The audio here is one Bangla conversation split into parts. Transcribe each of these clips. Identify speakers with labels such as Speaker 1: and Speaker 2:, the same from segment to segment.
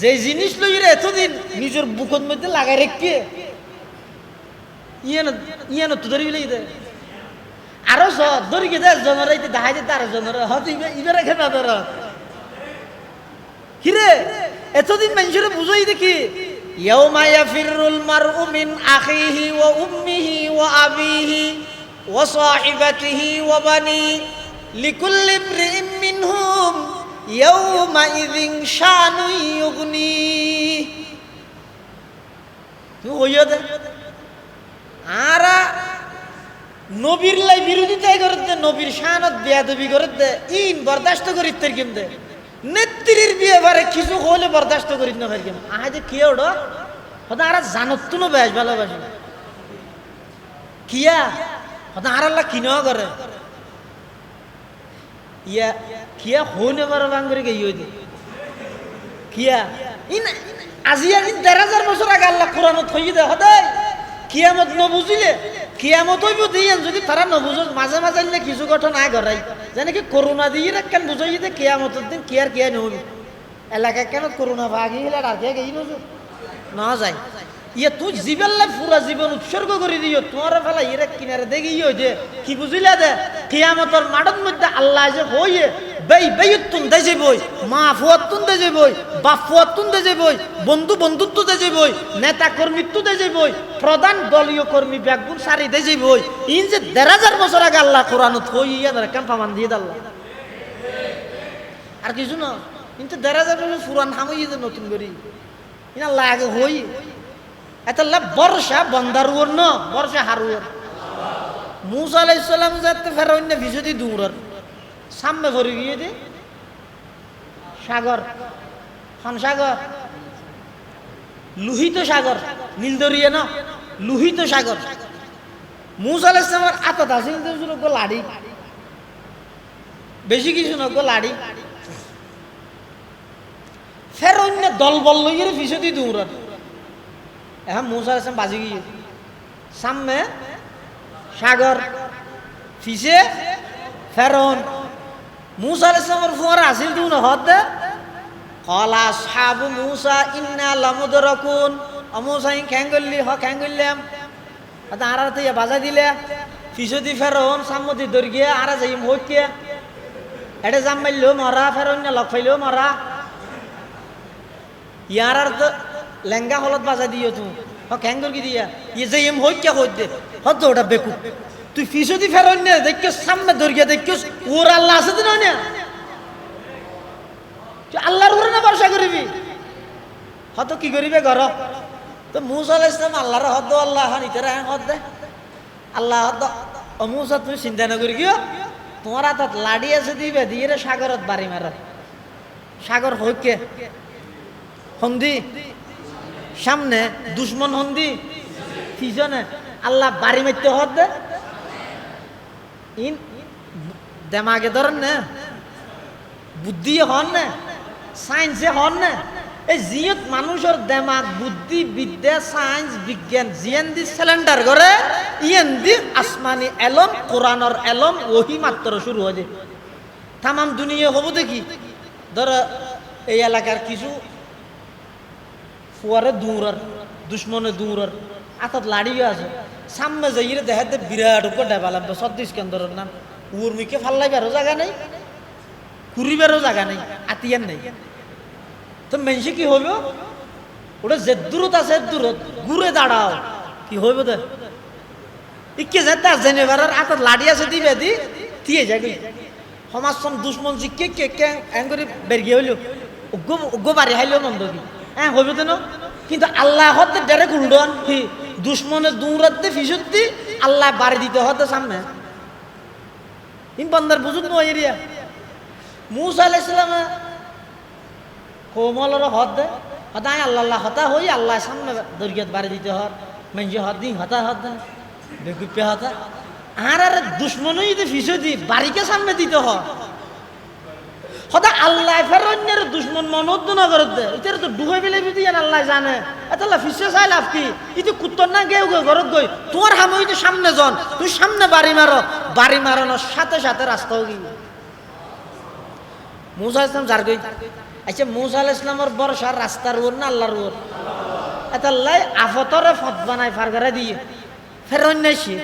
Speaker 1: যে জিনিস লইরে এতদিন নিজের বুকত মধ্যে লাগাই রেখে ইয়ে ইয়ে তো ধরি দে। আরও ধরি গে জনরে ইতে দাহাই দে তার জনরে। হত ইবে রেখে না ধর হিরে এতদিন মানুষের বুঝাই দেখি। ইয়াউমা ইয়াফিরুল মারউ মিন আখিহি ওয়া উম্মিহি ওয়া আবিহি ওয়া সাহিবাতিহি ওয়া বানি লিকুল্লি ইমরিইম মিনহুম ইয়াউমা ইযিন শানু ইউগনি তুই হইয়া দে আরা নবীর লাই বিরোধিতাই করতে, নবীর শানত বেয়াদবি করতে, ইন বরদাস্ত করিতে কিন্তু। নেত্রীর বিয়ে বারে কিছু হলে বরদাস্ত করি না ভাই কেমন আহ যে কে ওড়ো? হতে আর জানত তো না বেশ ভালোবাসে। কিয়া? হতে আর আল্লাহ কিনেও করে। ইয়া কিয়া হইনে বারো বাঙ্গরে গে ইয়ে দি কিয়া আজি আজি দেড় হাজার বছর আগে আল্লাহ কোরআনত থই দে হদাই কিয়ামত নবুঝিলে কিয়ামত হইব দিয়ে যদি তারা নবুঝ মাঝে মাঝে নিলে কিছু ঘটনা আয় ঘরাই যেন কি করোনা দিয়ে কেন বুঝাই দে কিয়ামতের দিন কি আর কিয়া নহবি এলাকা কেন করোনা ভাগি গেলে আর কে গেই বুঝো না যায় ইয়ে তুই জীবনলে পুরা জীবন উৎসর্গ করে দিও, তোমার ফেলা ইরে কিনারে দেখি ইয়ে যে কি বুঝিলা দে কিয়ামতর মাঠের মধ্যে আল্লাহ যে হইয়ে বেই বেয়ুত্তুন দে যে বই, মা ফুয়াত্তুন দে যে বই, বাপ ফুয়াত্তুন দে যে বই, বন্ধু বন্ধুত্ব দে যে বই, নেতা কর্মীত্ব দে যে বই, প্রধান দলীয় কর্মী ব্যাগুন সারি দে যে বই ইন যে দেড় হাজার বছর আগে আল্লাহ কোরআনত হই ইয়া ধরে কেন পামান দিয়ে দাল্লা আর কিছু না, কিন্তু দেড় হাজার বছর পুরান হামই নতুন করি। আল্লাহ আগে হই। এত লাভ বর্ষা বন্দারুয়ার ন বর্ষা হারুয়ার মুসা আলাইসাল্লাম যাতে ফের অন্য ভিজতি দূরের সামনে ভরে গিয়ে দে। সাগর। খন সাগর। লোহিত সাগর। নীলদরিয়া না? লোহিত সাগর। মুসা আলাইসলামের আতত আছে লাড়ি। বেশি কিছু না গো লাড়ি। ফের অন্য দল বল লইয়ে ভিজতি দূরের এখন মুসা আলাইসলাম বাজি গিয়ে সামনে সাগর ফিসে ফেরন মুসা আলাইসলামের ফুয়ার আসিল হদ দে। কলা সাবু মুসা ইন্না লামুদ রকুন অমুসা ইন খ্যাঙ্গল্লি হ খ্যাঙ্গল্লাম আরা তো বাজা দিলে। ফিসদি ফেরন সামদি দর্গিয়ে আরা যাই হইকে এটা জাম মারলেও মরা ফেরন লগ ফাইলেও মরা ইয়ার আর তো লেঙ্গা হলত বাজা দিও তুই হ কি দিয়া? ইয়ে যে এম হইকে হই দে। ওটা বেকু তুই ফিসদি ফেরন নে, দেখিস সামনে দর্গিয়ে, দেখিস ওর আল্লাহ আছে তো না তুই আল্লাহর উপরে না ভরসা করিবি? হয়তো কি করিবে ঘর? তো মুসা আলাহ ইসলাম আল্লাহর হদ আল্লাহ ইতারা হদ দে। আল্লাহ হদ ও মুসা, তুমি চিন্তা না করি কিয়? তোমার হাতত লাড়ি আছে দিবে দিয়ে সাগরত বাড়ি মার সাগর হইকে। হন্দি। সামনে দুশ্মন হন্দি? পিছনে আল্লাহ বাড়ি মারতে দে। ইন, দেমাগে ধরেন না। বুদ্ধি হন না। সায়েন্সে হন না। এই জিয়ত মানুষের দেমাগ, বুদ্ধি, বিদ্যা, সায়েন্স, বিজ্ঞান জিয়ান দি সিলিন্ডার করে ইয়েন দি আসমানি এলম, কোরআনর এলম, ওহি মাত্র শুরু হয়ে যায়। তামাম দুনিয়া হব দেখি। ধর, এই এলাকার কিছু ফুয়ারে দূরের দুশ্মনে দূরের আতত লাড়িও আছে। সামনে যাইয়ে দেখাতে বিরাট উপর ডেবা লাগবে সতীশ কেন্দ্রের নাম। উর্মিকে ফাল্লাইবারও জায়গা নেই কুড়িবারও জায়গা নেই আতিয়ার নেই। তো মেনসি কি হইব? ওটা যে দূরত আছে দূরত ঘুরে দাঁড়াও। কি হইব দে? ইকে যে তার জেনেবার আতত লাড়ি আছে দিবে দি, দিয়ে যাবি সমাজ সম দুশ্মন জিকে, কে কে, এঙ্গরি বেরিয়ে হইল। উগ্র উগ্র বাড়ি হাইলেও মন্দ কি? হ্যাঁ হইব তো কিন্তু আল্লাহ হতে ডাইরেক্ট উল্ডন কি দুশ্মনের দূরতে ফিসুতি আল্লাহ বাড়ি দিতে হতে সামনে। বন্দার বুঝুন নো এরিয়া। মুসা আলাইসালাম কোমলর হদ দে। হতায় আল্লাহ আল্লাহ হতা হই, আল্লাহ সামনে দরিয়াত বাড়ি দিতে হর মেঞ্জে হদ দিই হতা হদ দে বেগুপে হতা। আর আর দুশ্মনই যদি ফিসে দি বাড়িকে সামনে দিতে হয়। হতা আল্লাহ ফের অন্যের দুশ্মন মনোদ্দ না করে দে এটার তো ডুবে বেলে বিদি আল্লাহ জানে। এতলা ফিসে চাই লাভ কি? ইতি কুত্তর না গেও গে ঘরত গই তোমার হামই তো সামনে জন, তুই সামনে বাড়ি মারো, বাড়ি মারানোর সাথে সাথে রাস্তাও গিয়ে মুসা ইসলাম যার গই আচ্ছা মুসা আল ইসলামর বর্ষার রাস্তার ওর না আল্লাহর ওর এটা লাই আফতরে ফত বানায় ফারগারা দিয়ে ফের অন্যাসি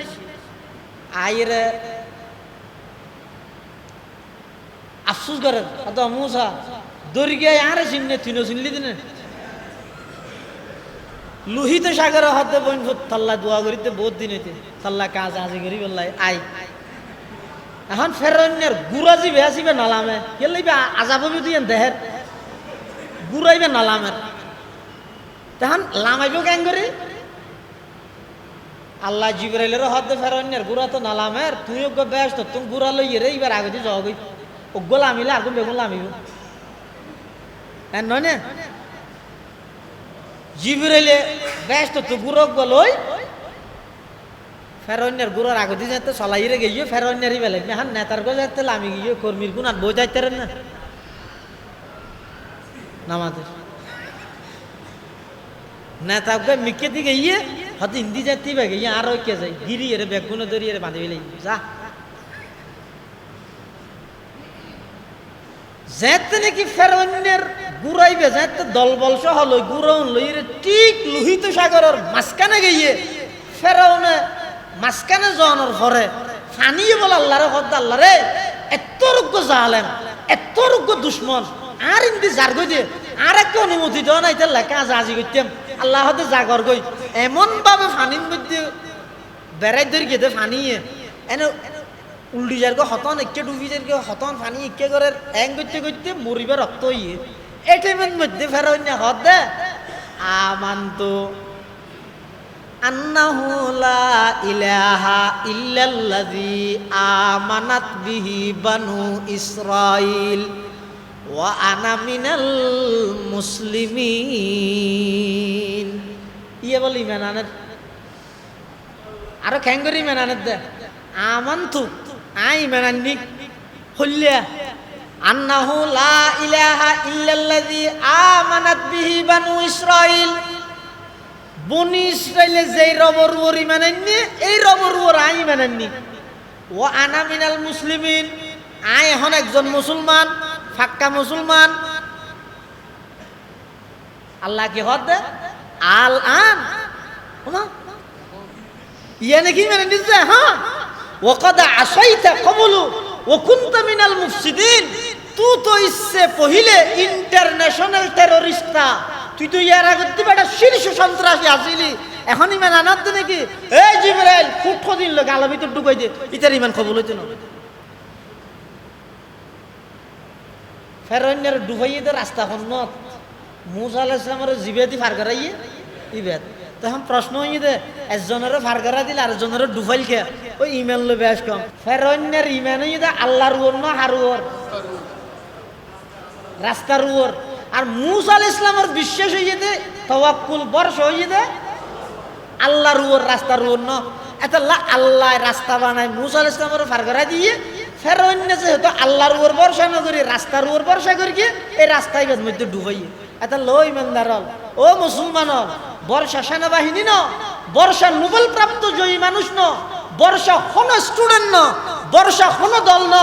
Speaker 1: আইরে আফসুস করেন অত মুসা, দৌড়ি গিয়ে আরে চিনলে তিনও চিনলি দিনে। লোহিত সাগর হতে বইন তাল্লা দোয়া করিতে বহুত দিনেতে তাল্লা কাজ আজি করি বললাই, আই। এখন ফেরনের গুড়া জিবে আসিবে নালামে। কেলাইবে আজাববি দিয়ে দেহের? গুড়াইবে নালামের। তখন লামাইব কেন করি? আল্লাহ জিবরাইলের হদ্দ ফেরনের গুড়া তো নালামের। তুই ওগ্য ব্যস্ত, তুমি গুড়া লইয়ে রে এবার আগে যাও গই লামিব হ্যাঁ নয় ব্যস্ত তো আগতে যাতে চলাইরে গিয়ে ফেরনেরই বেলে। মেহান নেতার গো যাতে লামি গিয়ে কর্মীর গুণ বই যাইতে না। নামাজের। নেতাকে মিকে দিকে ইয়ে হয়তো হিন্দি যাতে বেগে ইয়ে আর কে যাই গিরি এর বেগুন ধরি এর বাঁধি যা। যেতে নাকি ফেরনের গুড়াইবে, যেতে দলবল সহ লই, গুড়াউন লই, এর ঠিক লোহিত সাগরের মাঝখানে গিয়ে ফেরাউনে মাঝখানে জনের ঘরে ফানিয়ে বলে, আল্লাহরে হদ, আল্লাহরে, এত রোগ্য জালেম, এত রোগ্য দুশ্মন, আর ইন্দি জার গই দিয়ে আর একটা অনুমতি দেওয়া নাই লেখা আছে, আজি করতাম আল্লাহ হতে জাগর গই। এমন ভাবে ফানির মধ্যে বেড়াই ধরি গেতে ফানিয়ে, এনে উল্টি যার হতন একে ডুবি যার হতন ফানি একে করে এং করতে করতে মরিবে রক্ত ইয়ে এই টাইমের মধ্যে ফেরাই না হদ দে। আমান্তু আন্নাহু লা ইলাহা ইল্লাল্লাযী আমানাত বিহি বানু ইসরাইল ওয়া আনা মিনাল মুসলিমিন। ইয়ে বলি মেনানের আরও খ্যাঙ্গরি মেনানের দে। আমান্তু আই মেনান্নি হল্লিয়া আন্নাহু লা ইলাহা ইল্লাল্লাযী আমানাত বিহি বানু ইসরাইল বনি ইসরায়েলে যেই রবর উর মানেননি এই রবর উর আই মানেননি ও আনা মিনাল মুসলিমিন, আই এখন একজন মুসলমান, ফাক্কা মুসলমান। আল্লাহ কি হদ আল আন ইয়া নাকি মানে নিজে হ্যাঁ? ও কদা আসাইতা কবলু ও কুন্তা মিনাল মুফসিদিন। তু তো ইচ্ছে পহিলে ইন্টারন্যাশনাল টেররিস্টটা। তুই তো ইয়ার আগত দিবে একটা শীর্ষ সন্ত্রাসী আসিলি। এখন ইমান আনার তো নাকি এই জিবরাইল ফুট দিন লোক আলো ভিতর ঢুকাই দে। ইতার ইমান খবর হইতো না। ফেরনের ডুবাইয়ে রাস্তা খন্নত মুসা আলাহ ইসলামের জিবে দি ফার করাইয়ে। ইবেদ। তখন প্রশ্ন হইয়ে দে একজনের ফার করা দিলে আর একজনের ডুবাইল খে ওই ইমেল লো বেশ কম। ফেরনের ইমান হইয়ে দে আল্লাহর ওর না হারুয়ার রাস্তার ওর। আর মুসা আল ইসলামের বিশ্বাস হয়ে দে তওয়াক্কুল বর্ষ হয়ে দে আল্লাহর উপর রাস্তার উপর ন। এত আল্লাহ রাস্তা বানায়, মুসা আল ইসলামের ফারগরা দিয়ে, ফের অন্য যেহেতু আল্লাহর উপর বর্ষা না করি, রাস্তার উপর বর্ষা করি এই রাস্তায় মধ্যে ডুবাইয়ে। এত লো ইমানদার ও মুসলমান বর্ষা সেনাবাহিনী ন, বর্ষা নোবেল প্রাপ্ত জয়ী মানুষ ন, বর্ষা কোন স্টুডেন্ট ন, বর্ষা কোন দল ন,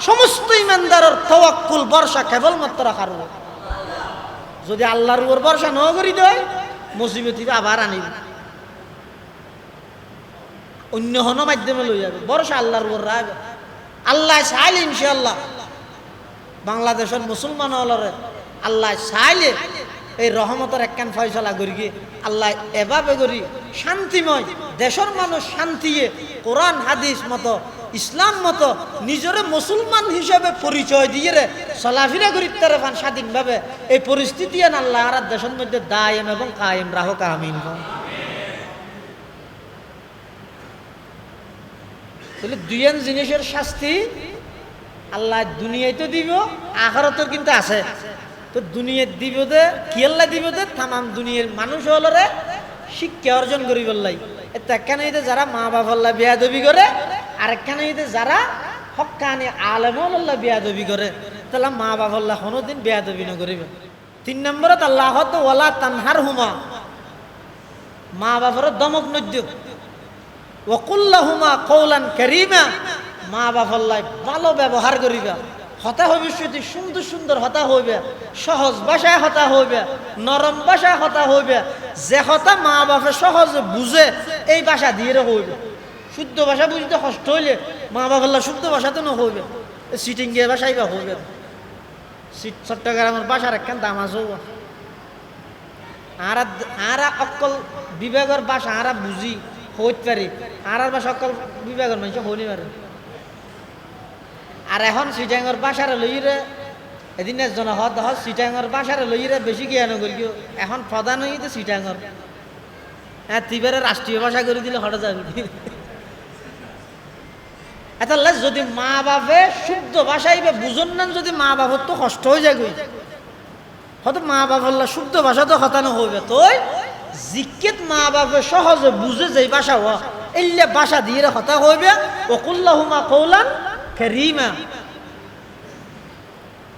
Speaker 1: সমস্ত ইমানদারের তওয়াক্কুল বর্ষা কেবলমাত্র উপর। যদি আল্লাহর উপর ভরসা ন করি দেয় মুসিবত আবার আনিব। অন্য হন মাধ্যমে লই যাবে। ভরসা আল্লাহর উপর রাখবে আল্লাহ চাইলে ইনশাল্লাহ বাংলাদেশের মুসলমান হলরে আল্লাহ চাইলে এই রহমতের একখান ফয়সলা করি গিয়ে আল্লাহ এভাবে করি, শান্তিময়, দেশের মানুষ শান্তিয়ে কোরআন, হাদিস মতো, ইসলাম মতো, নিজরে মুসলমান হিসেবে পরিচয় দিয়ে রে চলাফিরা করি তার ফান স্বাধীনভাবে। এই পরিস্থিতি আল্লাহ আর দেশের মধ্যে দায়ম এবং কায়েম রাহক আমিন। তাহলে দুইয়ান জিনিসের শাস্তি আল্লাহ দুনিয়ায় তো দিব আখারতর কিন্তু আছে। তো দুনিয়ার দিব দে কি আল্লাহ দিব দে তামাম দুনিয়ার মানুষ হলরে শিক্ষা অর্জন করি বললাই একখানে যারা মা বাবা বিয়া দবি করে আরেকখানে যারা হকানি আলেমল্লাহ বিয়া দবি করে, তাহলে মা বাবাল্লাহ কোনোদিন বিয়া দবি নকরিবে তিন নম্বরত আল্লাহ ওয়ালা তানহার হুমা। মা বাবার দমক নদ্য। ওকুল্লাহ হুমা কৌলান করিমা। মা বাবাল্লাহ ভালো ব্যবহার করিবা। হতা সেটি সুন্দর সুন্দর হতা হইবে, সহজ ভাষায় হতা হইবে, নরম ভাষায় হতা হইবে, যে হতা মা বাপে সহজে বুঝে, এই ভাষা দিয়ে হইবে। শুদ্ধ ভাষা বুঝতে কষ্ট হইলে মা বাবার শুদ্ধ ভাষা তো না হইবে সিটিং গিয়ে ভাষাই বা হইবে চট্টগ্রামের ভাষার একখান দাম আছে আরা আরা অকল বিবেকের ভাষা, আরা বুঝি, হইতে পারি। আর ভাষা অকল বিবেকের মানুষ হইনি পারে আর এখন সিটাঙর বাসারে লইরে, এদিন একজন হদ হদ সিটাঙর বাসারে লইরে বেশি জ্ঞান করি এখন প্রধান হইতে সিটাঙর হ্যাঁ তিবারে রাষ্ট্রীয় ভাষা করে দিলে হঠাৎ যাবে। এটা যদি মা বাপে শুদ্ধ ভাষাইবে বুঝন না, যদি মা বাপর তো কষ্ট হয়ে যায় হয়তো মা বাবার শুদ্ধ ভাষা তো হতানো হইবে। তোই জিজ্ঞেত মা বাপে সহজে বুঝে যে ভাষা হওয়া এলে ভাষা দিয়ে হতা হইবে। ওকুল্লাহুমা কৌলান করিমা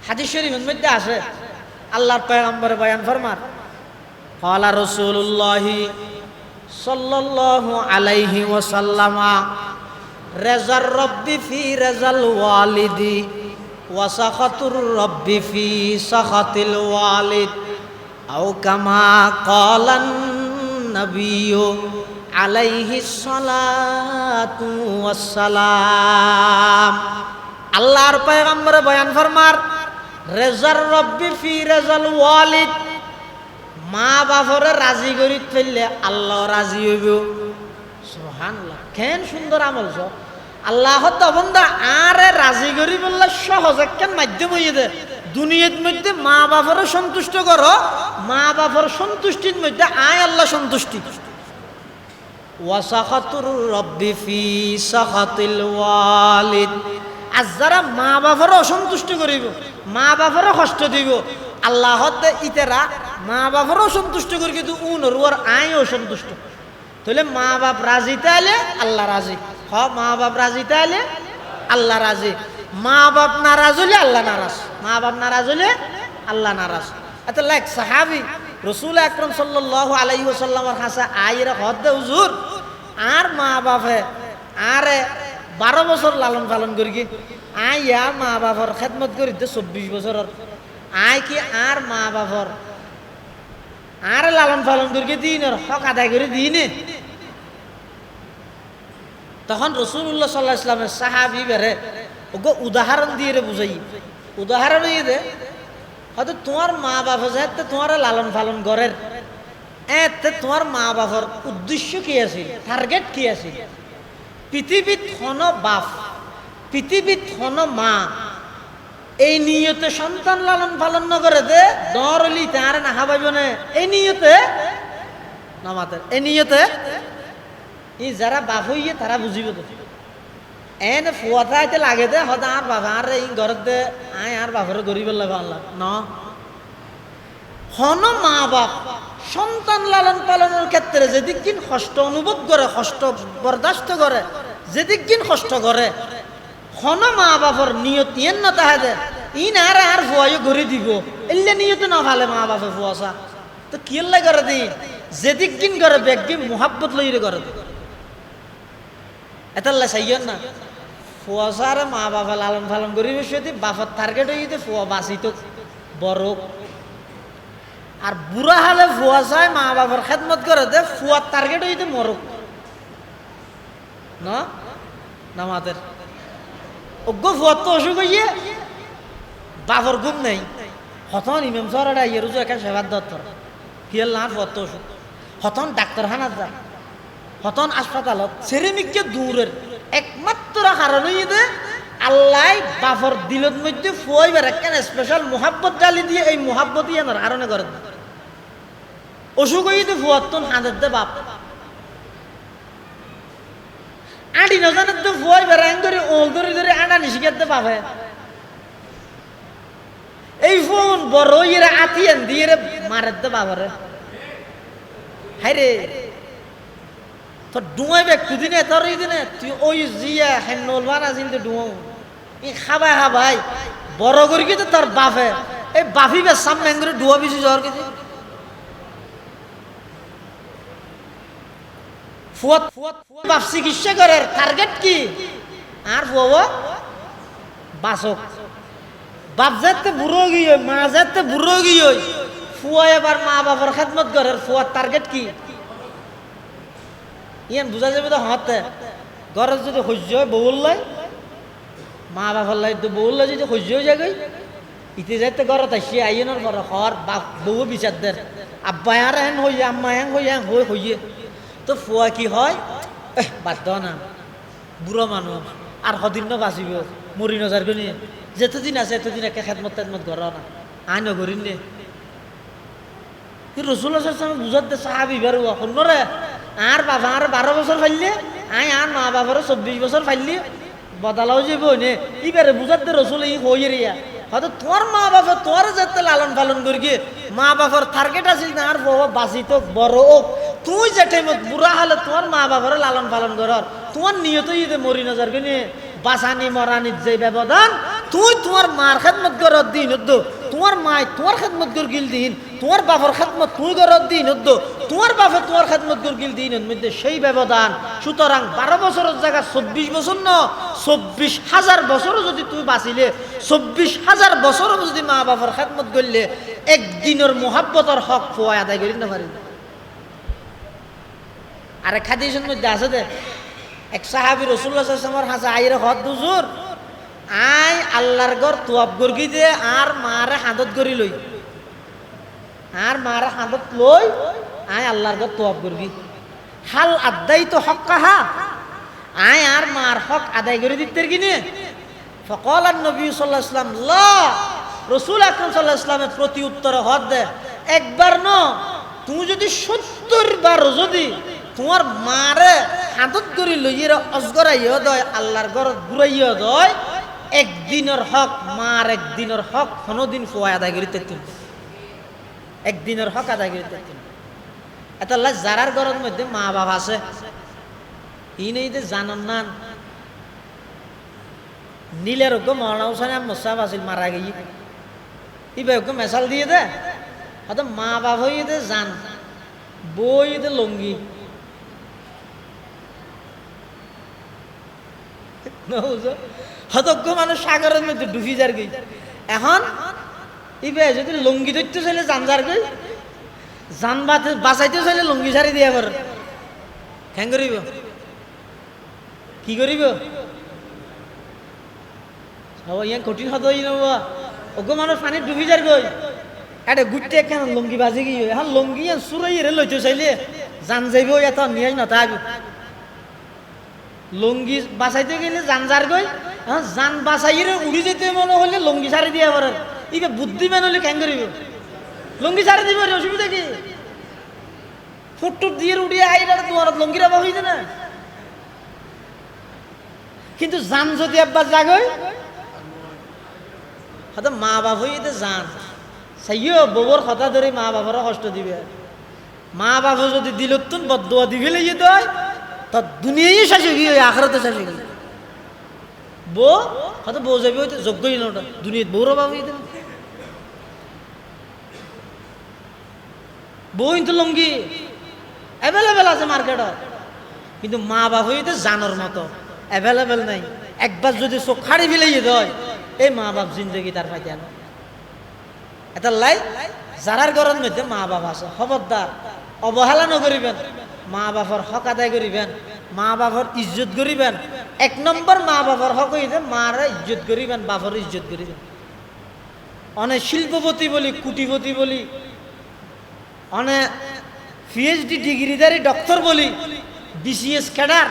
Speaker 1: হাদিস শরীফের মধ্যে আছে আল্লাহর পয়গম্বরে বয়ান ফরমার قال رسول الله صلى الله عليه وسلم رضا الرب في رضا الوالد وسخط الرب في سخط الوالد أو كما قال النبي আলাইহি সালাম আল্লাহর পয়গম্বর বয়ান ফরমার, রেজার রব্বি ফি রেজাল ওয়ালিদ। মা বাপরে রাজি করি ফেললে আল্লাহ রাজি হইব। সুবহানাল্লাহ, কেন সুন্দর আমল সব আল্লাহ তবন্দা আরে রাজি করি বললে সহজ একখান মাধ্যম হইয়ে দে। দুনিয়ার মধ্যে মা বাপরে সন্তুষ্ট করো, মা বাপর সন্তুষ্টির মধ্যে আয় আল্লাহ সন্তুষ্টি। ওয়াসাখাতুর রব্বি ফি সাখাতিল ওয়ালিদ। আর যারা মা বাবারও অসন্তুষ্ট করিব, মা বাবারও কষ্ট দিব আল্লাহ ইতেরা মা বাবারও সন্তুষ্ট করি, কিন্তু উনর ওর আয় অসন্তুষ্ট। তাহলে মা বাপ রাজি তাহলে আল্লাহ রাজি। হ, মা বাপ রাজি তাহলে আল্লাহ রাজি। মা বাপ নারাজ হলে আল্লাহ নারাজ। মা বাপ নারাজ হলে আল্লাহ নারাজ। এত লাইক সাহাবি রসুল আকরম সাল্লাহ আলাইহি সাল্লামর হাসা আইর হদ্দে হুজুর, আর মা বাপে, আরে বারো বছর লালন পালন করি কি? আই ইয়া মা বাপর খেদমত করি দে চব্বিশ বছরের। আই কি আর মা বাপর আর লালন পালন করি কি দিনের? হক আদায় করে দিনে। তখন রসুল্লাহ সাল্লাহ ইসলামের সাহাবি বেড়ে ওকে উদাহরণ দিয়ে রে বুঝাই। উদাহরণ দিয়ে দে হয়তো তোমার মা বাবা যাতে তোমার লালন পালন করের এতে তোমার মা বাবার উদ্দেশ্য কি আছিল? টার্গেট কি আছিল? পৃথিবীত হন বাপ পৃথিবীত হন মা, এই নিয়তে সন্তান লালন পালন নকরে দে দরলি তার না হাবাইব না? এই নিয়তে নামাতে, এই নিয়তে। ই যারা বাপ হইয়ে তারা বুঝিব তো এন ফুয়াটা এতে লাগে দে হদা আর বাবা আর এই ঘরত দে আয় আর বাপরে গরিব আল্লাহ। ন? হন মা বাপ, সন্তান লালন পালনের ক্ষেত্রে যেদিকিন কষ্ট অনুভব করে কষ্ট বরদাস্ত করে যেদিকিন কষ্ট করে হন মা বাপর নিয়ত ইয়েন না তাহাদে ইন আর আর ফুয়াইও ঘুরে দিব। এলে নিয়ত না ভালে মা বাপে ফুয়াশা তো কিল্লা করে দি? যেদিকিন করে ব্যাগি মোহাব্বত লইরে করে দি। এতাল্লা চাইয়েন না? ফুয়াশার মা বাবা লালন পালন করিবে সেটি বাপর টার্গেট হইতে ফুয়া বাঁচিত। বড়। আর বুড়া হালে ফুয়া চায় মা বাবার খেদমত করে দে, ফুয়ার টার্গেট হইতে মরক। না? নামাতের অজ্ঞ ফুয়ার তো অসুখ হইয়ে বাবর ঘুম নেই। হতন ইমাম সরাটা ইয়ে রুজু একা সেবার দত্তর কিয়াল না, ফুয়ার তো অসুখ। হতন ডাক্তারখানাত যা। হতন হাসপাতালত সেরেমিককে দূরের। একমাত্র কারণ হইয়ে দে আল্লাহ বাফর দিলত মধ্যে ফুয়াইবার একখান স্পেশাল মোহাব্বত ডালি দিয়ে এই মোহাব্বত ইয়ানোর কারণে করে অসুখ হইতে ফুয়াত্তন হাঁদের দে বাপ। আডি নজানের তো ফুয়াই বেড়াইন ধরে, ওল ধরে ধরে আডা নিশিকার দে বাপে। এই ফোন বড় ইয়ে আতিয়ান দিয়ে রে মারের দে বাবারে হাই রে। তোর ডুয়াই বে কুদিনে, তোর দিনে, তুই ওই জিয়া হেন্নল বানা কিন্তু ডুয়াও ই খাবাই খাবাই, বড় করি কিন্তু তোর বাপে। এই বাফি বে সামনে করে ডুয়া বেশি জ্বর কিছু ফুয়াত ফুয়াত বাপ চিকিৎসা করে টার্গেট কি? আর ফুয়াবো বাসক। বাপ যাতে বুড়ো গিয়ে, মা যাতে বুড়ো গিয়ে, ফুয়া এবার মা বাবার খেদমত করে ফুয়ার টার্গেট কি? ইয়ান বুঝা যাবে তো হতে। ঘরের যদি সহ্য হয়, বউল লাই। মা বাবার লাই তো বউল লাই, যদি সহ্য হয়ে যায় ইতে যাইতে ঘরত আসি আইনের ঘর হর, বাপ, বউ বিচার দের আব্বা আর হেন হইয়ে, আম্মা হেন হইয়ে হই হইয়ে তো ফুয়া কি হয়? এহ দাও না। বুড়ো মানুষ আর সদিন বাঁচিব মরি নজার গনি যেতদিন আছে, এতদিন একে খেদমত তেদমত ঘর না। আই নগরিন নে? রসুল দে সাহাবি বেরো শুনরে আর বাবা আর বারো বছর ফাইলে আই আর মা বাবারও চব্বিশ বছর ফাইলি। বদালাও যাব নে ইবারে বুঝাত রসুল ই হই রিয়া হয়তো তোর মা বাবা তোর যাতে লালন পালন করি মা বাবার টার্গেট আছিল না, আর বাবা বাঁচি তো বড় ওক তুই যে বুড়া হলে তোর মা বাবার লালন পালন কর। তোমার নিয়ত ইদে মরি নজর গিয়ে বাসানি মরানির যে ব্যবধান তুই তোমার মার খেদমত করার দিন তোমার মায় তোমার খেদমত কর, গিল দিন। তোমার বাবার খেদমত তুই করার দিন হদ্দো তোমার বাপে তোমার খেদমত কর, গিল দিন মধ্যে সেই ব্যবধান। সুতরাং বারো বছরের জায়গা চব্বিশ বছর ন, চব্বিশ হাজার বছরও যদি তুই বাঁচিলে, চব্বিশ হাজার বছরও যদি মা বাবার খেদমত করলে, একদিনের মোহাব্বতর হক পোয়া আদায় করি না পারি আরে খাদিসের মধ্যে আছে দে, এক সাহাবি রসুল্লাহ হাসা আইরে হদ দুজুর আই আল্লাহর ঘর তোয়াব গর্গি দে আর মারে হাঁদত গড়ি লই। আর মারে হাঁদত লই, আই আল্লাহর ঘর তোয়াব গর্গি। হাল আদাই তো হক কাহা? আই আর মার হক আদায় করে দিতে কিনে ফকল আর নবী সাল্লাহ ইসলাম ল রসুল আকরম সাল্লাহ ইসলামের প্রতি উত্তরে হদ দে। একবার ন, তুমি যদি সত্তর বার যদি তোমার মারে হাতত করে লইয়ে অজগরাইয়া দয়, আল্লাহর ঘরত ঘুরাইয়া দয় একদিনের হক, মার একদিনের হক, কোনোদিন ফোয়া আদায় করিতে তুমি একদিনের হক আদায় করিতে তুমি এটা আল্লাহ যারার ঘরের মধ্যে মা বাবা আছে ই নেই যে জানান না, নীলের ওকে মহানা হোসেন মোসাফ আছিল, মারা গিয়ে ইবে ওকে মেশাল দিয়ে দে। হয়তো মা বাবা হয়ে দে জান, বই দে লঙ্গি। হতজ্ঞ মানুষ সাগরের মধ্যে ডুবি যার গই এখন ইবে যদি লুঙ্গি ধরতে চাইলে জান যার গই জান বাঁচাইতে চাইলে লঙ্গি ছাড়ি দিয়া পার কেন করিব? কি করিব? ইয়ান কঠিন হত ওগো মানুষ পানি ডুবি যার গই এটা গুটতে কেন লুঙ্গি বাজি গিয়ে? এখন লঙ্গি সুরাই রে লইতে চাইলে জান যাইব এত নিয়ে নথাক। লঙ্গি বাঁচাইতে গেলে জানজার গই হ্যাঁ জান বাঁচাইরে উড়ি যেতে মনে হলে লঙ্গি ছাড়ি দিয়ে পারে ইকে বুদ্ধিমান হলে কেন করিব লঙ্গি ছাড়ি দিব অসুবিধা কি? ফুট টুট দিয়ে উড়িয়ে আইরা তোমার লঙ্গি রাবা হইছে না? কিন্তু জান যদি একবার জাগই হয়তো মা বাপ হইতে জান। সাইও বউর কথা ধরে মা বাবারও কষ্ট দিবে। মা বাবা যদি দিলতুন বদুয়া দিবে লেগে দেয় তা দুনিয়াই আখড়াতে শেষে গিয়ে বউ হয়তো বউ যাবি হয়তো যোগ্যই না। ওটা দুনিয়াত বউরও বাবু দিতে বউ কিন্তু লঙ্গি। অ্যাভেলেবেল আছে মার্কেটত কিন্তু মা বাবা হইতে জানোর মতো। অ্যাভেলেবেল নাই। একবার যদি চোখ খাড়ি দেয়, এই মা বাপ জিন্দগি তার পাই কেন এটা লাই, যারার ঘরের মধ্যে মা বাপ আছে, খবরদার, অবহেলা নকরিবেন। মা বাবার হক আদায় করিবেন। মা বাবার ইজ্জত করিবেন। এক নম্বর মা বাবার হক হইতে মারা ইজ্জত করিবেন বাবার ইজ্জত করিবেন। অনেক শিল্পপতি বলি, কুটিপতি বলি অনেক পিএইচডি ডিগ্রিধারী ডক্টর বলি বিসিএস ক্যাডার,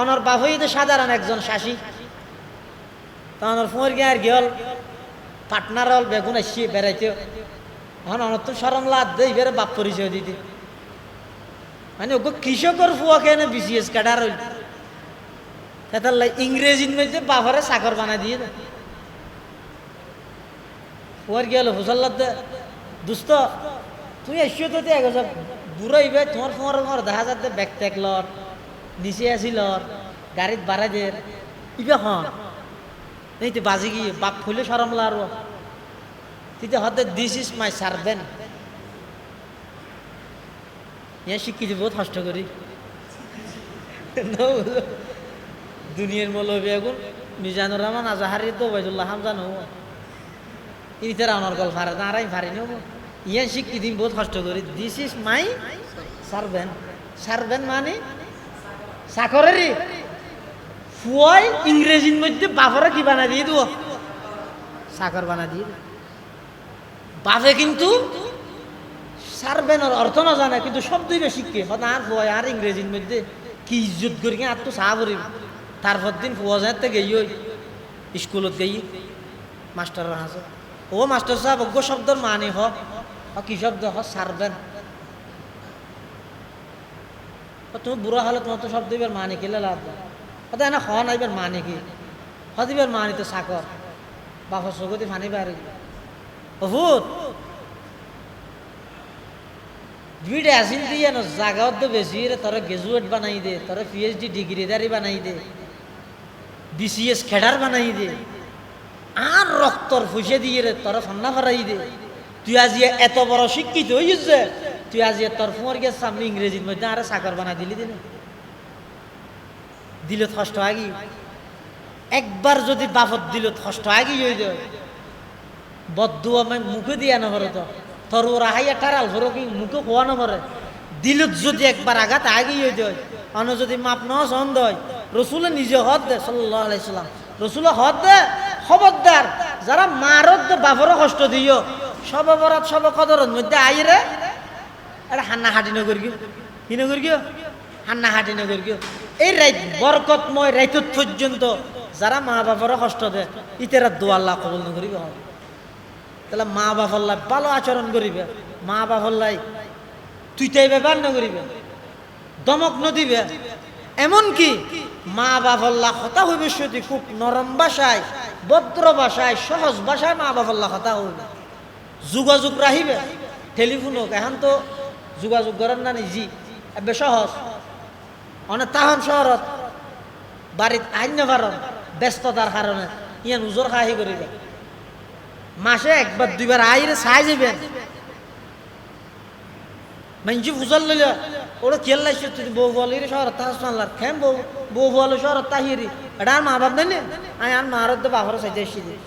Speaker 1: অনর বাপ হইতে সাধারণ একজন শাসী। তা অনর ফোঁর গিয়ে আর গেল পার্টনার হল, বেগুন আসছি, বেড়াইতে। এখন অনর তো সরম লাদ দেই, বেড়ে বাপ পরিচয় দিতে। মানে ওকে কৃষকর ফুয়া কেন বিসিএস ক্যাডার হইল? তার ইংরেজির মধ্যে বাপরে সাগর বানাই দিয়ে দেয় ফুয়ার গেল হুসাল্লাদ দে। দুস্ত, তুই এসিও তো এক বুড়ো ইবে তোমার ফোঁর মোর দেখা যাতে ব্যাগ ট্যাগ লর নিচে আসিল গাড়িত বাড়াই দে। ইবে হন, এই তো বাজি গিয়ে বাপ ফুলে সরমলা আর তিতে হতে দিস ইজ মাই সার্ভেন্ট ইয়া শিক্ষিত বহুত কষ্ট করি দুনিয়ার মৌলবী এখন মিজানুর রহমান, আজাহারি তো ওবায়দুল্লাহ হামজান ইনিতে রাউনার গল ফারে না আরাই ফারি নেব ইয়ে শিক্ষি দিন বহুত কষ্ট করি। দিস ইজ মাই সার্ভেন সার্ভেন মানে চাকরেরই। ফুয়াই ইংরেজির মধ্যে বাপরে কি বানা দিয়ে দিব? চাকর বানা দিয়ে। বাপে কিন্তু সার্ভেনের অর্থ না জানে কিন্তু শব্দই বেশি হত আর ফুয়াই আর ইংরেজির মধ্যে কি ইজ্জত করি আর তো করিব তারপর দিন ফুয়া গেই ওই স্কুলত গেই মাস্টার আছে ও মাস্টার সাহেব, অজ্ঞ শব্দর মানে হ। কি শব্দ? হ সার্ভেন তুমি বুড়া হলে তোমার তো শব্দ এবার মানে কেলে লাভ এনে হ না, এবার মানে কি? হতে এবার মানে তো চাকর বাপর চকতি ফানি বাড়ি বহুত দুইটা আসিন দিয়ে না জাগাত তো বেশি রে, তোরা গ্রাজুয়েট বানাই দে, তোরা পিএইচডি ডিগ্রিদারি বানাই দে। বিসিএস খেডার বানাই দে। আর রক্তর ফুসে দিয়ে রে তোরা ফান্না ফারাই দে। তুই আজি এত বড় শিক্ষিত হইছে তুই আজি তোর ফুয়ার গিয়ে সামনে ইংরেজির মধ্যে আরে চাকর বানাই দিলি দিনে। দিল কষ্ট আগি। একবার যদি বাপত দিল কষ্ট আগি হয়ে যায়। বদ্ধ আমি মুখে দিয়া না পারে তো। তোর ওরা হাইয়া টারাল ভরো কি মুখে খোয়া না পারে দিলত যদি একবার আঘাত আগে হয়ে যায়। অন্য যদি মাপ ন সন্দ হয়। রসুলে নিজে হদ দে সাল্লাহ আলাইসাল্লাম রসুলে হদ দে, খবরদার। যারা মারত দে, বাপরও কষ্ট দিও। সব অপরাধ, সব কদরের মধ্যে আইরে এটা হান্না হাঁটি নগর গিয়ে কি নগর গিয়ে হান্না হাঁটি নগর গিয়ে এই রাইত বরকতময় রাইতত পর্যন্ত যারা মা বাবারও কষ্ট দেয় ইতেরা দোয়াল্লা কবল নগরিবে তাহলে মা বাবাল্লাই ভালো আচরণ করিবে। মা বাবাল্লাই তুই তাই ব্যাপার না করিবে দমক নদিবে। এমনকি মা বাবাল্লা হতা হইবে যদি খুব নরম ভাষায়, ভদ্র ভাষায়, সহজ ভাষায় মা বাবাল্লা হতা হইবে। যোগাযোগ রাখিবে টেলিফোন হোক, এখন তো যোগাযোগ করেন না নিজি, এবে সহজ। অনেক তাহন শহরত বাড়িত আইন পারন ব্যস্ততার কারণে ইয়ান উজোর খাহি করিবে। মাসে একবার, দুইবার আইরে চাই যাবেন মানজি ফুজল লইল ওরা খেল লাইছে তুই বউ বলির শহর তাহ সানলার খেম বউ বউ বল শহর তাহিরি। এটা আর মা বাপ দেন আই আর মার তো বাপর চাইতে এসে দিই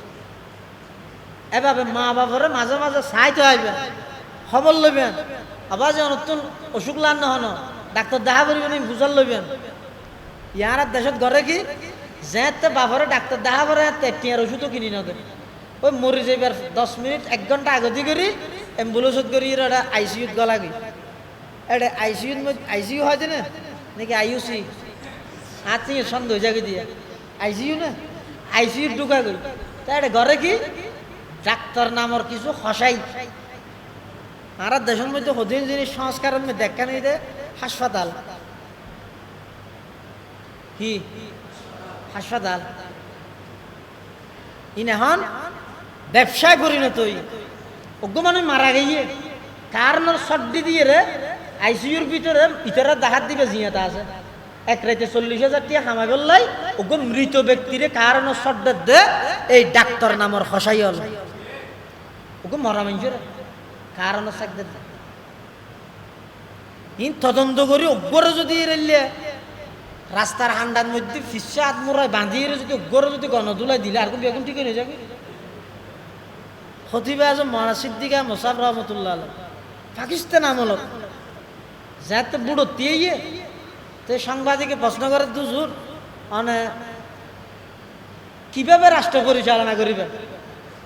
Speaker 1: এভাবে মা বাপরে মাঝে মাঝে চাইতে হইবে খবর লইবেন। আবার যে নতুন অসুখ লান নহন ডাক্তার দেখা করবেন বুঝাল লইবেন। ইয়ার দেশত ঘরে কি? যেতে বাপরে ডাক্তার দেখা করে টিয়ার ওষুধও কিনি না ওই মরি যাইবার দশ মিনিট, এক ঘণ্টা আগতি করি অ্যাম্বুলেন্সত করি আইসিউত গলা এটা আইসিউত আইসিইউ হয় না? নাকি আইউসি হাত নিয়ে সন্দেহ জাগে দিয়ে? আইসিইউ না? আইসিইউ ঢুকা গই তা এটা ঘরে কি? ডাক্তার নামর কিছু হসাই আর দেশের মধ্যে হদিন জিনিস সংস্কারের মধ্যে দেখা নেই দে হাসপাতাল। কি? হাসপাতাল। ইনাহন ব্যবসায় পরিণত অজ্ঞ মানুষ মারা গিয়ে কারণ সর্দি দিয়ে রে আইসিউর ভিতরে ভিতরে দেখাত দিবে জিয়াতা আছে। এক রাইতে চল্লিশ হাজার টিয়া হামা বললাই ওগো মৃত ব্যক্তিরে কারণ সর্দার দে, এই ডাক্তার নামর হসাই হল ওগো মরা মানুষের কারণ সাকদের দে। ইন তদন্ত করি অজ্ঞরে যদি রেলে রাস্তার হান্ডার মধ্যে ফিসা আত্মরায় বাঁধিয়ে যদি অজ্ঞরে যদি গণদুলাই দিলে, আর কোনো বেগুন ঠিক হয়ে যাবে? খতিবে আজম মহানা সিদ্দিকা মোসাফ রহমতুল্লাহ পাকিস্তান আমলত যাতে বুড়ো দিয়ে তো সাংবাদিকে প্রশ্ন করে দুজুর মানে কীভাবে রাষ্ট্র পরিচালনা করিবে?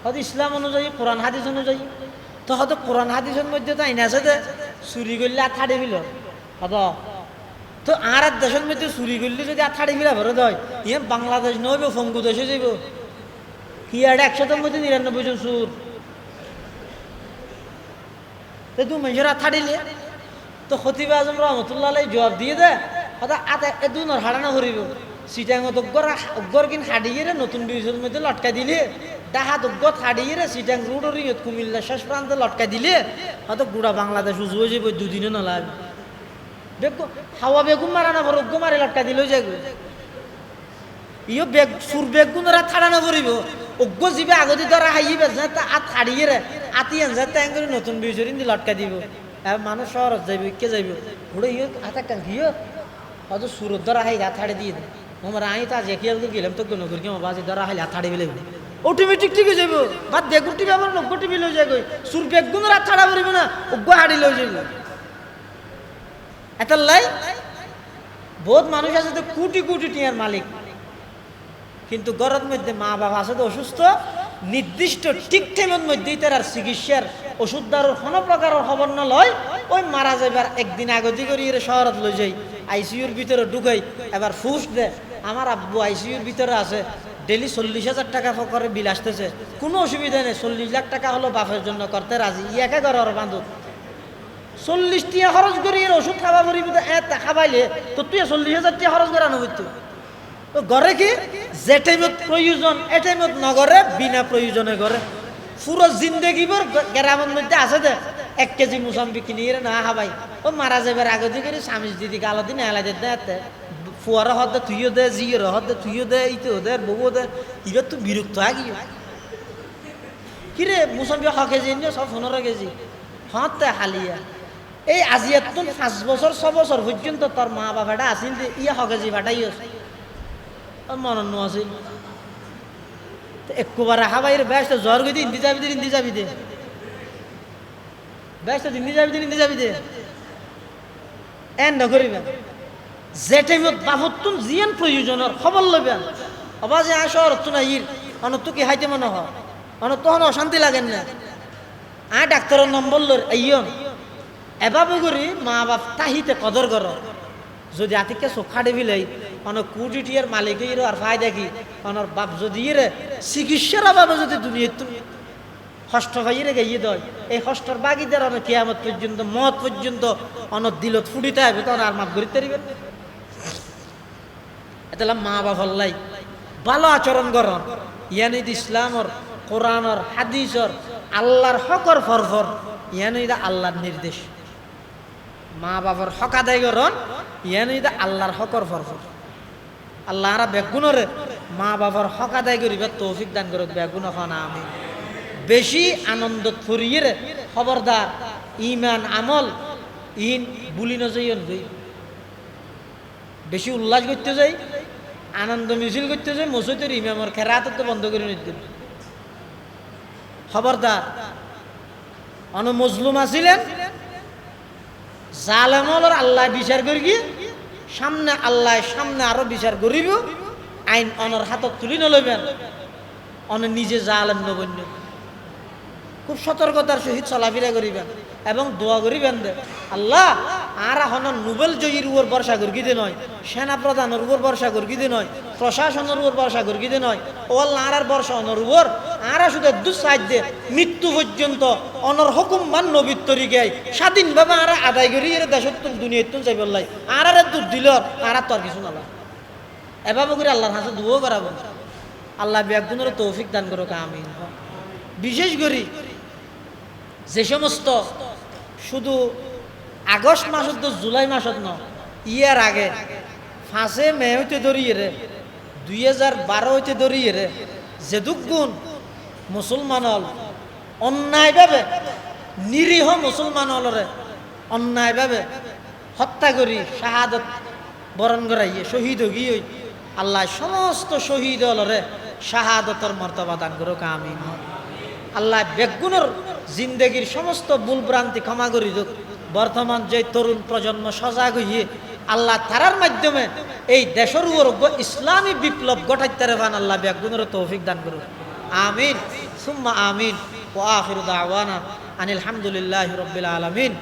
Speaker 1: হয়তো ইসলাম অনুযায়ী, কোরআন, হাদিস অনুযায়ী। তো হয়তো কোরআন, হাদিসের মধ্যে তো আইন আছে যে, চুরি করলে আর থাড়ি ফিল। হব। তো আর এক দেশের মধ্যে চুরি করলে যদি আর থাড়ি ফিলা ভরে দেয় ইয়ে বাংলাদেশ নইব ফঙ্গু দেশে যাইব। কি আর একশোটার মধ্যে নিরানব্বই জন সুর তো তুই মানুষের আর থাড়িলে তো খতিবে আজম রহমতুল্লাহ জবাব দিয়ে দে। কথা, আতে এ দুই হারানো করিব সিটাঙত অগ্গর কিন হাডিয়ে রে নতুন ব্রিজের মধ্যে লটকা দিলে। ডাহাত অগ্গ হাডিয়ে রে সিটাং রোড রিঙত কুমিল্লা শেষ প্রান্তে লটকা দিলে। হয়তো গুড়া বাংলাদেশ উজু হয়ে যাবে দুদিনও নলাবে বেগ হাওয়া বেগুন মারা না অগ্গ মারে লটকা দিলেও যাইব ইও বেগ সুর বেগুন ওরা থাড়ানো করিব অজ্ঞ জীবে আগতি ধরা হাইবে যে তা আত রে আতি আন যে তাই করে নতুন বিজরিন দি লটকা দিব। মানুষ শহরত যাইব কে যাইব। ঘুরে ইয়ে হাতে কান গিয়ে অত সুরত ধরা হাই হাত দিয়ে দে আমার আই তা যে কি গেলাম, তো কোনো করি বাজি ধরা হাই হাত হাড়ে বেলে অটোমেটিক ঠিক হয়ে যাব বা দেগুর টিভি আমার লই যায় গই সুর বেগুন রাত ছাড়া করিব না অজ্ঞ হাড়ি লই যাব এটার লাই, বহুত মানুষ আছে তো কোটি কোটি টিয়ার মালিক। কিন্তু গরত মধ্যে মা বাবা আছে তো অসুস্থ নির্দিষ্ট ঠিক টাইমের মধ্যেই তার চিকিৎসার ওষুধ দ্বারার কোনো প্রকারের খবর না লয় ওই মারা যাবার একদিন আগতি করে এর শহরত লই যাই আইসিইউর ভিতরে ঢুকাই এবার ফুস দে। আমার আব্বু আইসিইউর ভিতরে আছে। ডেলি চল্লিশ হাজার টাকা করে বিল আসতেছে। কোনো অসুবিধা নেই, চল্লিশ লাখ টাকা হলো বাপের জন্য করতে রাজি। ইয়াকে ঘর বান্ধব চল্লিশ টিয়া খরচ করি এর ওষুধ করিবি তো এত খাবাইলে, তো তুই চল্লিশ হাজার টিয়া খরচ করা নবি তুই তো ঘরে কি? যে টাইমত প্রয়োজন, এ টাইমত নগরে বিনা প্রয়োজনে ঘরে। পুরো জিন্দগিবর গ্রামের মধ্যে আছে দে। এক কেজি মুসাম্বি কিনি রে না হাবাই ও মারা যাবার আগে দিকে স্বামী দিদি গালো দিন এলাই দে দে ফুয়ারা হদ দে তুইও দে জিয়ের হদ দে তুইও দে ইতো দে বউ দে ইবার তো বিরক্ত আগিও কিরে মুসাম্বি শ কেজি নিও সব পনেরো কেজি। হতে হালিয়া। এই আজিয়াত পাঁচ বছর ছ বছর পর্যন্ত তোর মা বাবাটা আসিল ইয়া শ কেজি ভাটাই আছে। একবারে হাবাইর ব্যস্ত, জ্বর গই দিন যাবি দে দিন যাবি দে। ব্যস্ত, দিন যাবি দে দিন যাবি দে। এন নকরিবেন যে টাইমত বাবতুন জিয়ান প্রয়োজনের খবর লবেন অবা যে আয় শহর তো না ইর অনত কি হাইতে মনে হয়? অনত তখন অশান্তি লাগেন না। আয় ডাক্তারের নম্বর লোর আইয়ন। এভাবে করি মা বাপ তাহিতে কদর কর। যদি আতিকে চোখা দেবিলাই অনেক কোটি টিয়ার মালিক আর ফায়দা কি? অনর বাপ যদি ইরে চিকিৎসার অভাবে যদি দুনিয়া তুমি হষ্ট ভাইরে গাইয়ে দয়, এই হষ্টর বাগিদের অনেক কিয়ামত পর্যন্ত, মত পর্যন্ত অনেক দিলত ফুটিতে হবে, তখন আর মাপ করিতে পারিবেন এটা মা বাপ হল্লাই ভালো আচরণ করন। ইয়ানিদ ইসলামর কোরআনর হাদিসর আল্লাহর হকর ফরফর ইয়ানিদ আল্লাহর নির্দেশ। মা বাবার হক আদায় করন, ইয়ানিদ আল্লাহর হকর ফরফর আল্লাহ আরা বেগুনরে মা বাবার হক আদায় করিবার তৌফিক দান করুক বেগুন খানা আমি বেশি আনন্দ ফুরিয়ে খবরদার ইমান আমল, ইন, বুলি নজইন গই বেশি উল্লাস করতে যাই, আনন্দ মিছিল করতে যাই, মসজিদের ইমামর খেরাত তো বন্ধ করে নিতে খবরদার, অন মজলুম আছিলেন জালেমলর আল্লাহ বিচার করি গিয়ে সামনে আল্লাহ, সামনে আরও বিচার করিব। আইন অনর হাতত তুলি নলবেন অনে নিজে যা জালেম নবন্য খুব সতর্কতার সহিত চলাফেরা করিবেন এবং দোয়া করিবেন দে। আল্লাহ, আর এখন নোবেল জয়ীর উপর বর্ষা করিতে নয় সেনা প্রধানের উপর বর্ষা করিতে নয়, প্রশাসনের উপর বর্ষা করিতে নয়, ও আর বর্ষা অনর উপর আর শুধু দুঃসাহায্যে মৃত্যু পর্যন্ত অনর হুকুম মান নবীত্তরি গাই স্বাধীনভাবে আর আদায় করি, এর দেশত্ব দুনিয়াত চাই বললাই আর আর দুধ দিল, আর তো আর কিছু নালা এভাবে করে আল্লাহর হাতে দুও করাবো। আল্লাহ ব্যাগুনের তৌফিক দান করুক আমি বিশেষ করি যে সমস্ত শুধু আগস্ট মাসত জুলাই মাসত ন ইয়ার আগে ফাঁসে মে হইতে ধরিয়ে রে, দুই হাজার বারো হইতে ধরিয়ে রে যেদুক গুণ মুসলমানল অন্যায়ভাবে নিরীহ মুসলমানলরে অন্যায়ভাবে হত্যা করি, শাহাদত বরণ করাইয়ে, শহীদ গিয়ে আল্লাহ সমস্ত শহীদ হলরে শাহাদতর মর্তবা দান করুক, আমিন। আল্লাহ বেগুনের জিন্দগির সমস্ত ভুল ভ্রান্তি ক্ষমা করি দিক। বর্তমান যে তরুণ প্রজন্ম সজাগ হইয়ে আল্লাহ তারার মাধ্যমে এই দেশের উপর ইসলামী বিপ্লব ঘটাইতে বান আল্লাহ বেগুনের তৌফিক দান করুন আমিন। সুম্মা আমিন। ও আখির আনিল হামদুলিল্লাহ রবিল আলমিন।